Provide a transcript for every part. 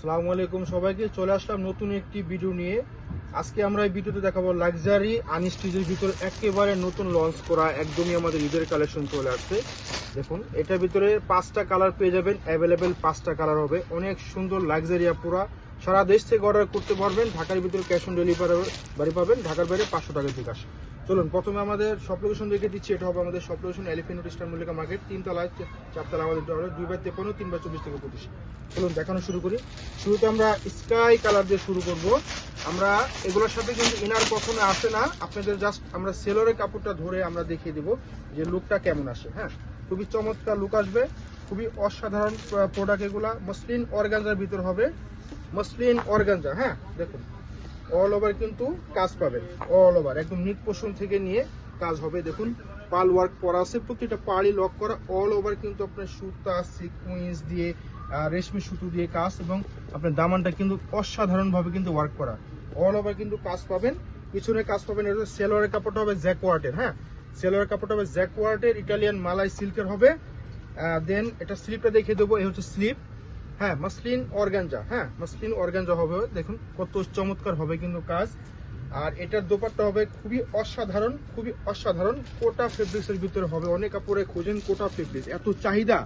আসসালামু আলাইকুম সবাইকে, চলে আসলাম নতুন একটি ভিডিও নিয়ে। আজকে আমরা এই ভিডিওতে দেখাবো লাক্সারি আনস্টিজের ভিতরে একেবারে নতুন লঞ্চ করা একদমই আমাদের ঈদের কালেকশন চলে আসছে। দেখুন, এটার ভিতরে পাঁচটা কালার পেয়ে যাবেন অ্যাভেলেবেল পাঁচটা কালার হবে। অনেক সুন্দর লাক্সারিয়া পুরা। সারা দেশ থেকে অর্ডার করতে পারবেন, ঢাকার ভিতরে ক্যাশ অন ডেলিভারি বাড়ি পাবেন, ঢাকার বাইরে পাঁচশো টাকা বিকাশ চলুন, প্রথমে আমাদের সব লোকেশন দেখে দিচ্ছি। এটা হবে আমাদের সব location elephant star Mallika market তিনতলায় চারতলা আমাদের দুই বার তেপন্ন, তিন বার চব্বিশ থেকে পঁচিশ। চলুন, দেখানো শুরু করি। শুরুতে আমরা স্কাই কালার দিয়ে শুরু করব। আমরা এগুলোর সাথে কিন্তু ইনার কখনো আসে না। আপনাদের জাস্ট আমরা সেলরের কাপড়টা ধরে আমরা দেখিয়ে দিব যে লুকটা কেমন আসে হ্যাঁ? খুবই চমৎকার লুক আসবে। খুবই অসাধারণ প্রোডাক্ট এগুলা। মসলিন অর্গানজার ভিতর হবে। মসলিন অর্গানজা হ্যাঁ? দেখুন। অল ওভার কিন্তু কাজ পাবেন। অল ওভার একদম নিট পোষণ থেকে নিয়ে কাজ হবে। দেখুন, পাল ওয়ার্ক করা আছে প্রত্যেকটা পাড়ি লক করা। অল ওভার কিন্তু আপনার সুতা সিকুয়েন্স দিয়ে রেশমি সুতো দিয়ে কাজ এবং আপনার দামানটা কিন্তু অসাধারণভাবে কিন্তু ওয়ার্ক করা। অল ওভার কিন্তু কাজ পাবেন। পিছনে কাজ পাবেন, এটা কাপড়টা হবে জ্যাকওয়ার্টের হ্যাঁ? সেলোয়ারের কাপড়টা হবে জ্যাকওয়ার্টের ইটালিয়ান মালাই সিল্কের হবে। দেন এটা স্লিপটা দেখিয়ে দেবো, এই হচ্ছে স্লিপ হ্যাঁ মাসলিন অর্গানজা হ্যাঁ মাসলিন অর্গানজা হবে, দেখুন, কত চমৎকার হবে কিন্তু কাজ। আর এটার দোপাট্টা হবে খুবই অসাধারণ খুবই অসাধারণ, কোটা ফেব্রিক্সের ভিতরে হবে, অনেক কাপড়ে খোঁজেন কোটা ফেব্রিক্স এত চাহিদা।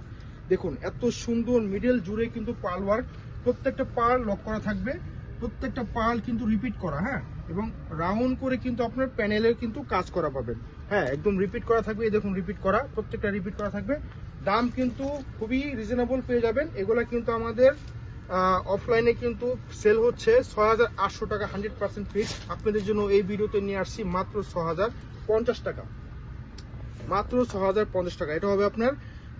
দেখুন, এত সুন্দর মিডল জুড়ে কিন্তু পাল ওয়ার্ক প্রত্যেকটা পাল লক করা থাকবে, প্রত্যেকটা পাল কিন্তু রিপিট করা হ্যাঁ এবং রাউন্ড করে কিন্তু আপনার প্যানেলের কিন্তু কাজ করা পাবেন। হ্যাঁ একদম রিপিট করা থাকবে, এই দেখুন রিপিট করা, প্রত্যেকটা রিপিট করা থাকবে। দাম কিন্তু খুবই রিজনেবল পেয়ে যাবেন। এগুলা কিন্তু আমাদের অফলাইনে কিন্তু সেল হচ্ছে ছয় হাজার আটশো টাকা হান্ড্রেড পার্সেন্ট ফিক্স আপনাদের জন্য এই ভিডিওতে নিয়ে আসছি মাত্র ছ হাজার পঞ্চাশ টাকা। মাত্র ছ হাজার পঞ্চাশ টাকা। এটা হবে আপনার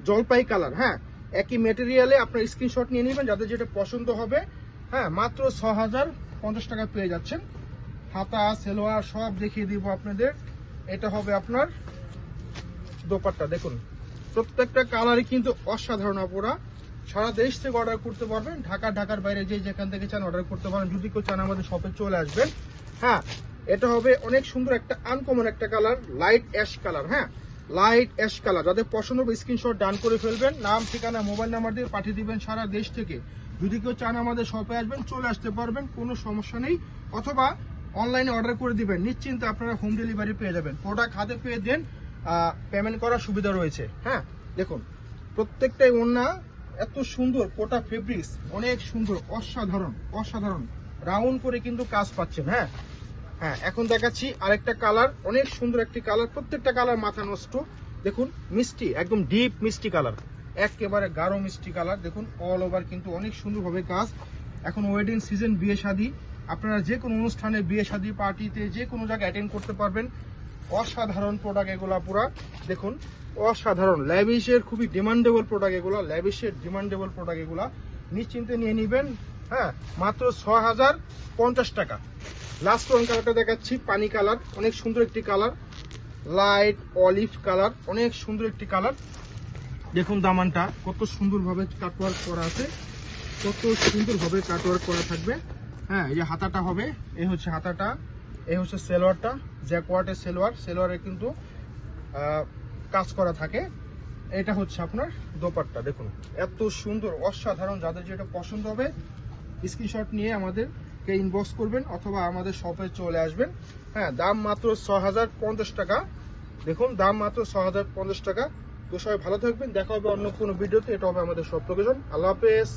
জলপাই কালার হ্যাঁ? একই মেটেরিয়ালে আপনার স্ক্রিনশট নিয়ে নেবেন, যাদের যেটা পছন্দ হবে। হ্যাঁ মাত্র ছ হাজার পঞ্চাশ টাকা পেয়ে যাচ্ছেন। হাতা, সেলোয়ার সব দেখিয়ে দিব আপনাদের। এটা হবে আপনার দোপাট্টা, দেখুন। প্রত্যেকটা কালারই কিন্তু অসাধারণ আপুরা সারা দেশ থেকে অর্ডার করতে পারবেন। ঢাকা, ঢাকার বাইরে যে যেখান থেকে চান অর্ডার করতে পারেন। যদি কেউ চান আমাদের শপে চলে আসবেন। হ্যাঁ এটা হবে অনেক সুন্দর একটা আনকমন একটা কালার লাইট অ্যাশ কালার হ্যাঁ? লাইট অ্যাশ কালার যাদের পছন্দ হবে স্ক্রিনশট ডান করে ফেলবেন। নাম, ঠিকানা মোবাইল নাম্বার দিয়ে পাঠিয়ে দিবেন সারা দেশ থেকে। যদি কেউ চান আমাদের শপে আসবেন, চলে আসতে পারবেন, কোনো সমস্যা নেই। অথবা অনলাইনে অর্ডার করে দিবেন। নিশ্চিন্তে আপনারা হোম ডেলিভারি পেয়ে যাবেন। প্রোডাক্ট হাতে পেয়ে দেন। পেমেন্ট করার সুবিধা রয়েছে। হ্যাঁ দেখুন, প্রত্যেকটাই ওড়না এত সুন্দর, কোটা ফেব্রিক্স অনেক সুন্দর, অসাধারণ অসাধারণ। রাউন্ড করে কিন্তু কাজ পাচ্ছেন হ্যাঁ। হ্যাঁ এখন দেখাচ্ছি আরেকটা কালার অনেক সুন্দর একটি কালার প্রত্যেকটা কালার মাথা নষ্ট। দেখুন, মিষ্টি, একদম ডিপ মিষ্টি কালার একেবারে গাঢ় মিষ্টি কালার দেখুন অল ওভার কিন্তু অনেক সুন্দরভাবে কাজ। এখন ওয়েডিং সিজন বিয়ে শাদী। আপনারা যে কোনো অনুষ্ঠানে বিয়ে শাদী পার্টিতে যে কোনো জায়গায় অ্যাটেন্ড করতে পারবেন। অসাধারণ প্রোডাক্ট এগুলা পুরা। দেখুন, অসাধারণ। ল্যাবিশের খুবই ডিমান্ডেবল প্রোডাক্ট এগুলো ল্যাবিশের ডিমান্ডেবল প্রোডাক্ট এগুলা। নিশ্চিন্তে নিয়ে নেবেন হ্যাঁ মাত্র ছ হাজার পঞ্চাশ টাকা লাস্ট ওয়ান কালারটা দেখাচ্ছি, পানি কালার অনেক সুন্দর একটি কালার লাইট অলিভ কালার অনেক সুন্দর একটি কালার দেখুন দামানটা, কত সুন্দরভাবে কাটওয়ার্ক করা আছে। কত সুন্দরভাবে কাটওয়ার্ক করা থাকবে। হ্যাঁ এই যে হাতাটা হবে, এই হচ্ছে হাতাটা। এই হচ্ছে সেলোয়ারটা জ্যাকওয়ার্টের সেলোয়ার। সেলোয়ারে কিন্তু কাজ করা থাকে। এটা হচ্ছে আপনার দোপাট্টা, দেখুন। এত সুন্দর, অসাধারণ, যাদের যেটা পছন্দ হবে স্ক্রিনশট নিয়ে আমাদেরকে ইনবক্স করবেন অথবা আমাদের শপে চলে আসবেন। হ্যাঁ দাম মাত্র ছ টাকা। দেখুন, দাম মাত্র ছ টাকা। তো সবাই ভালো থাকবেন, দেখা হবে অন্য কোনো ভিডিওতে। এটা হবে আমাদের সব লোকেশন আল্লাহ হাফেজ।